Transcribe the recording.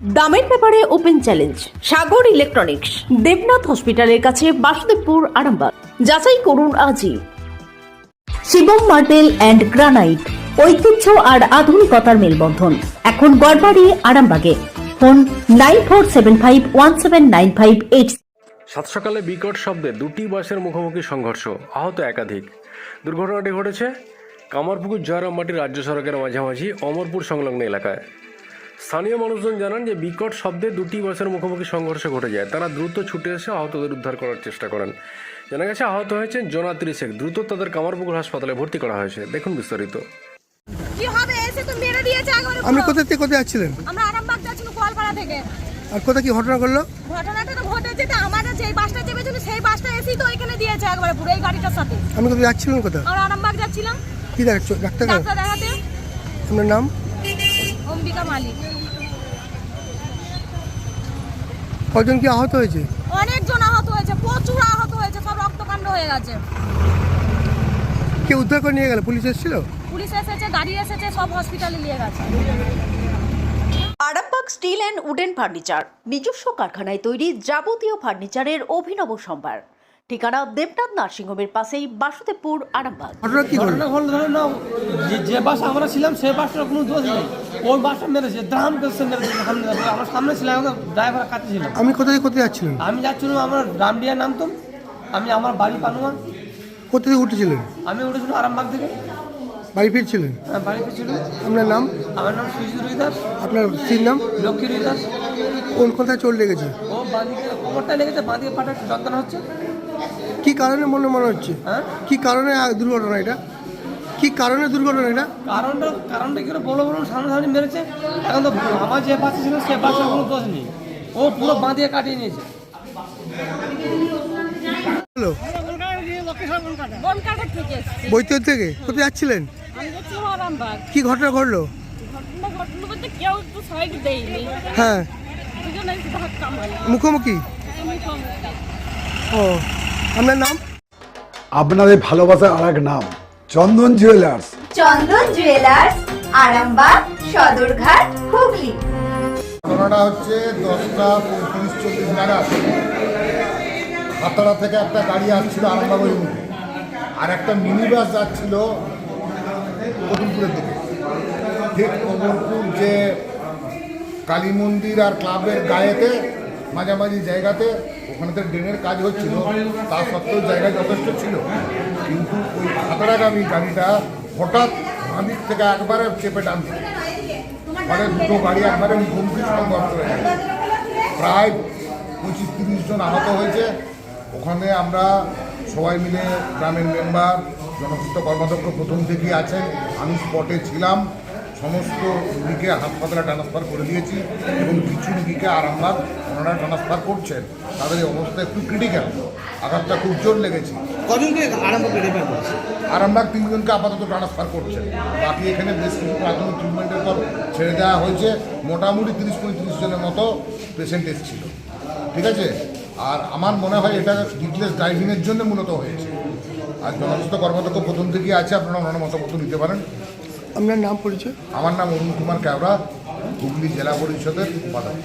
দামের ব্যাপারে open challenge, Sagar electronics, Debnath হসপিটালের কাছে বাসুদেবপুর, আরামবাগ। যাচাই করুন আজই। শিবম মার্টেল অ্যান্ড গ্রানাইট, ঐতিহ্য আর আধুনিকতার মেলবন্ধন। এখন গড়বাড়ি, আরামবাগে। Phone nine four seven five one seven nine five eight. সাত সকালে বিকট শব্দে দুটি বাসের মুখোমুখি সংঘর্ষ, আহত একাধিক। দুর্ঘটনাটি ঘটেছে কামারপুকুর জয়রামবাটি রাজ্য সড়কের মাঝামাঝি অমরপুর সংলগ্ন এলাকায়। স্থানীয় মানুষজন জানান যে বিকট শব্দে দুটি বাসের মুখোমুখি সংঘর্ষ ঘটে যায়। তারা দ্রুত ছুটে এসে আহতদের উদ্ধার করার চেষ্টা করেন। জানা গেছে আহত হয়েছেন জোনাত্রি শেখ। দ্রুত তাদের কামারপুকুর হাসপাতালে ভর্তি করা হয়েছে। দেখুন বিস্তারিত। কি হবে? এসে তো মেরে দিয়েছে একবারে আপনি কোথা থেকে কোথায় যাচ্ছিলেন আমরা আরামবাগ যাচ্ছিল গোয়ালপাড়া থেকে। আর কোথায় কি ঘটনা করল ঘটনাটা তো ঘটেছে যে আমাদের যেই বাসটা চেপেছিল সেই বাসটা এসেই তো এখানে দিয়েছে একবারে পুরো এই গাড়িটার সাথে। আপনি কোথায় যাচ্ছিলেন কোথায়? আমরা আরামবাগ যাচ্ছিলাম। কি ডাক্তার? ডাক্তার দেখাতে আপনার নাম? অম্বিকা মালিক। কজন কি আহত হয়েছে? অনেকজন আহত হয়েছে প্রচুর আহত হয়েছে সব রক্তকাণ্ড হয়ে গেছে। কে উদ্ধার করে নিয়ে গেল? পুলিশ এসেছিল? পুলিশ এসেছে গাড়ি এসেছে সব হসপিটালে নিয়ে গেছে। Arambagh steel and wooden furniture নিজস্ব কারখানায় তৈরি যাবতীয় ফার্নিচারের অভিনব সম্ভার। ঠিকানা দেবনাথ নার্সিংহোমের পাশেই বাসুদেবপুর আরামবাগ। ঘটনা কি ঘটনা ঘটলো? ধরো না যে- যে বাস আমরা ছিলাম সেই বাসটার কোনো দোষ নেই। ওই বাসটা মেরেছে দাম করছে মেরেছে সামনে আমার সামনে ছিলাম আমাদের ড্রাইভার কাছে ছিল আমি কোথা থেকে কোথায় যাচ্ছিলেন? আমি যাচ্ছিলাম আমার রামডিয়া নামতাম। আমি আমার বাড়ি পানুয়া। কোথা থেকে উঠেছিলেন? আমি উঠেছিলাম আরামবাগ থেকে। বাড়ি ফিরছিলেন? আমার বাড়ি ছিল আপনার নাম? আমার নাম সুজিত রুইদাস। আপনার স্ত্রীর নাম? লক্ষ্মী রুইদাস। কোন কোথায় চোট লেগেছে? ও বাঁদিকে কোমরটা লেগেছে বাঁদিকে পাটা যন্ত্রণা হচ্ছে। কি কারণে মনে মনে হচ্ছে? হ্যাঁ? কি কারণে দুর্ঘটনা এটা? কি কারণে দুর্ঘটনা এটা? কারণটা কারণটা কি করে বলো বলো সামনাসামনি মেরেছে? এখন তো আমার যে বাসে ছিল সে বাসের কোনো দোষ নেই। ও পুরো বাঁধিয়ে কাটিয়ে নিয়েছে। হলো বনকাটা থেকে? কোথায় যাচ্ছিলেন? আমি কি ঘটনা ঘটলো? হ্যাঁ। মুখোমুখি। ও। আপনার নাম? আপনাদের ভালোবাসার আর এক নাম চন্দন জুয়েলার্স চন্দন জুয়েলার্স আরামবাগ সদরঘাট হুগলি। ঘটনাটা হচ্ছে দশটা পঁয়ত্রিশ চল্লিশ নাগাদ হাতাড়া থেকে একটা গাড়ি আসছিল আরামবাগ অভিমুখে আর একটা মিনি বাস যাচ্ছিল কদমপুরের দিকে। ঠিক কমলপুর যে কালী মন্দির আর ক্লাবের গায়েতে মাঝামাঝি জায়গাতে ওখানেতে ড্রেনের কাজ হচ্ছিল, তা সত্ত্বেও জায়গা যথেষ্ট ছিল। কিন্তু ওই হাতাড়াগামী গাড়িটা হঠাৎ বাঁদিক থেকে একবারে চেপে টান দিল মানে দুটো গাড়ি একবারে মুখোমুখি সংঘর্ষ হয়ে প্রায় পঁচিশ তিরিশ জন আহত হয়েছে। ওখানে আমরা সবাই মিলে গ্রামের মেম্বার জনস্বাস্থ্য কর্মাধ্যক্ষ প্রথম থেকেই আছেন। আমি স্পটে ছিলাম। সমস্ত রুগীকে হাসপাতালে ট্রান্সফার করে দিয়েছি এবং কিছু রুগীকে আরামবাগ ওনারা ট্রান্সফার করছেন। তাদের এই অবস্থা একটু ক্রিটিক্যাল আঘাতটা খুব জোর লেগেছে। কজনকে রেফার করেছে? আরামবাগ তিনজনকে আপাতত ট্রান্সফার করছেন। বাকি এখানে বেশ কিছু প্রাথমিক ট্রিটমেন্টের পর ছেড়ে দেওয়া হয়েছে। মোটামুটি তিরিশ পঁয়ত্রিশ জনের মতো পেশেন্ট এসেছিল। ঠিক আছে? আর আমার মনে হয় এটা ডিটেলস ড্রাইভিংয়ের জন্য মূলত হয়েছে। আর জনস্বাস্থ্য কর্মদক্ষ প্রথম থেকেই আছে আপনারা ওনার মতামত নিতে পারেন। আপনার নাম পরিচয়? আমার নাম অরুণ কুমার ক্যাবরা হুগলি জেলা পরিষদের উপাধ্যক্ষ।